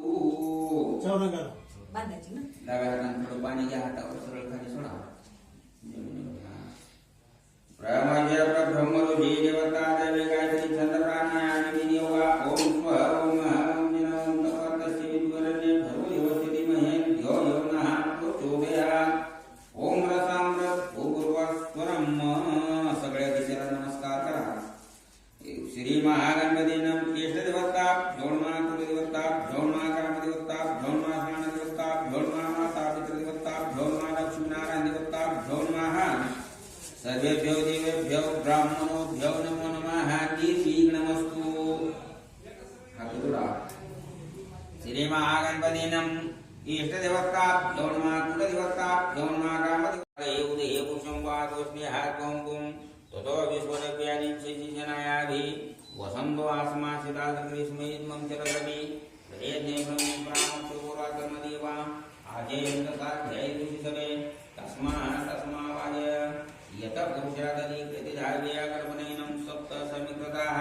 चौरंगाला ना डाव्या थोडं पाणी घ्या हातावर सरळ खाली सोडा देवता सर्वेभ्यो देवेभ्यो ब्राह्मणोभ्यो नमो नमः कीर्तिग्नमस्तु श्रीमहागणपति नम इष्ट देवताभ्यो नमः कुल देवताभ्यो नमः काम देवताय उदये पुष्पं पादोस्मे हार्गं ततो विश्वरव्यानि शिशिजनायाभि वसन्तो आसमासिता ग्रीष्मयुग्मं च रसवि प्रयत्नेभ्यं प्राणं सुपुरा कर्मदेवा आजेयन्तसाध्यैतुं सवे तस्मात् अष्टभूषादनीकृतिधार्यकल्पनैनं सप्त समिकृताः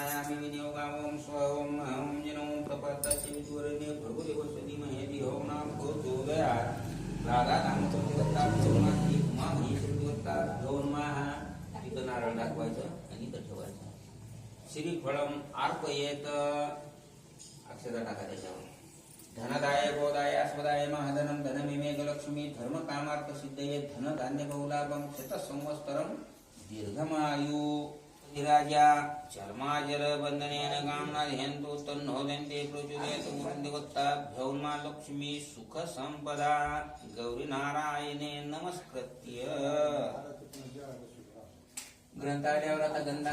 आयामि विनियोगा ॐ स्व ॐ ॐ जनों प्रपत्तस्य नाम भूतोदयात् नारळ दाखवायचं आणि इथं ठेवायचं श्रीफळम अर्पयेत अक्षता टाका त्याच्यावर धनदाय धर्म कामार्थ सिद्धये धन धान्य बहुलाभम शत संवत्सरम दीर्घमायु राजा चर्माजर बंधनेन कामना हेन्तु तन्नोदन्ते प्रचुरयतु गुरुन्दिवत्ताभ्यौर्मा लक्ष्मी सुख संपदा गौरीनारायणे नमस्कृत्य ग्रंथालयावर आता गंधा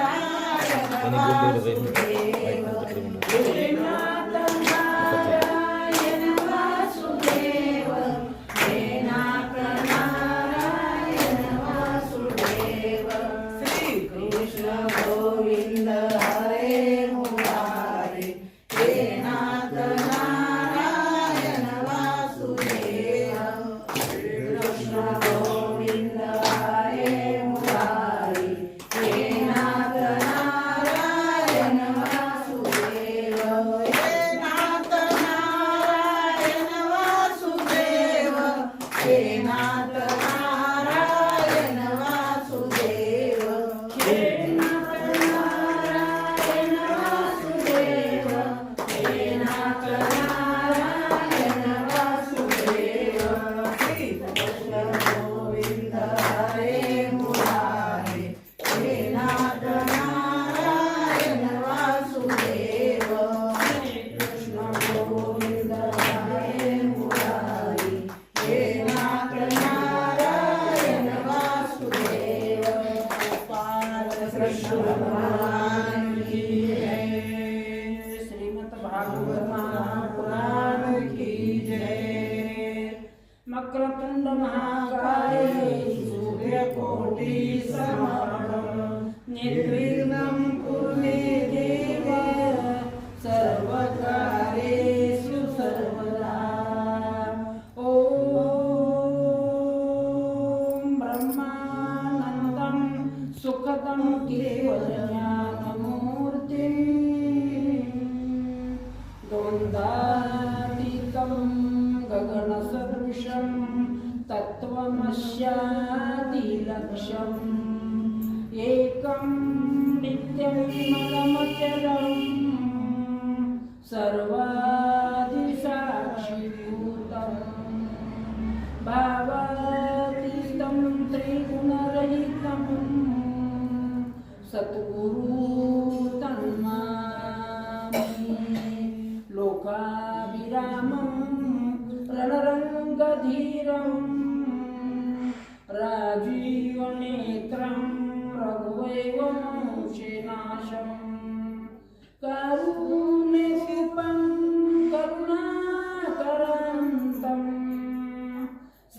Ano कृष्ण भगवान की जय की जय मकरतुंड महाकाय सूर्य कोटि समा त्वमस्यादिलक्ष्यम् एकं नित्यविमलमचलं सर्वादिसाक्षीभूतं भावातीतं त्रिगुणरहितं सद्गुरु लोकाभिरामं रणरङ्गधीरम्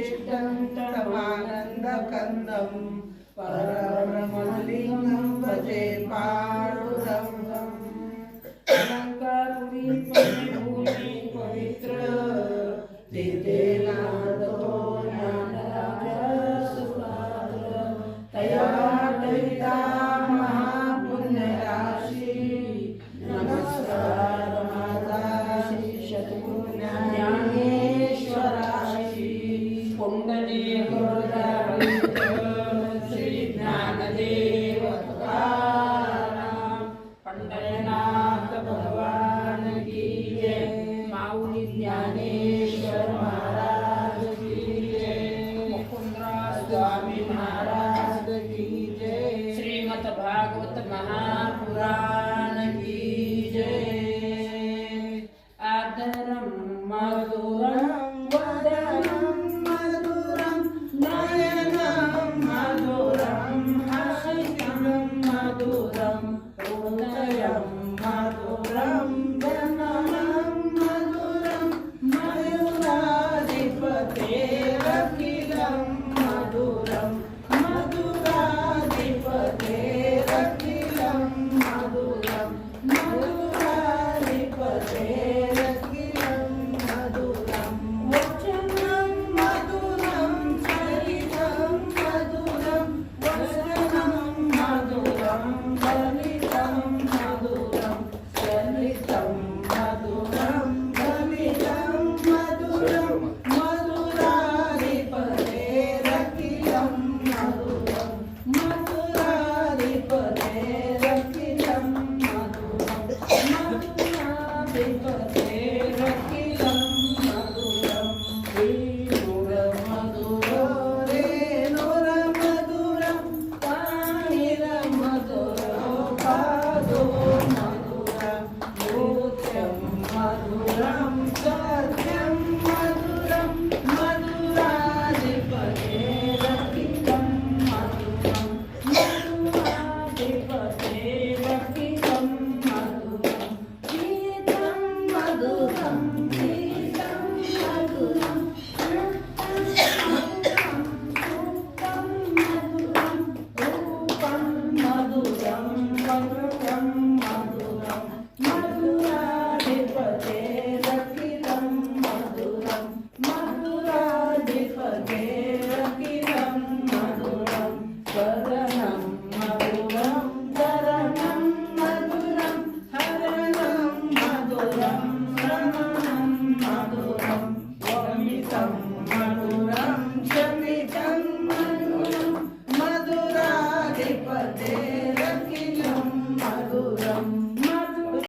ఇష్టం సమానంద కందం महापुराण की जय आदरम मधुरम वदनम मधुरम नयनम मधुरम हसितम मधुरम हृदयम मधुरम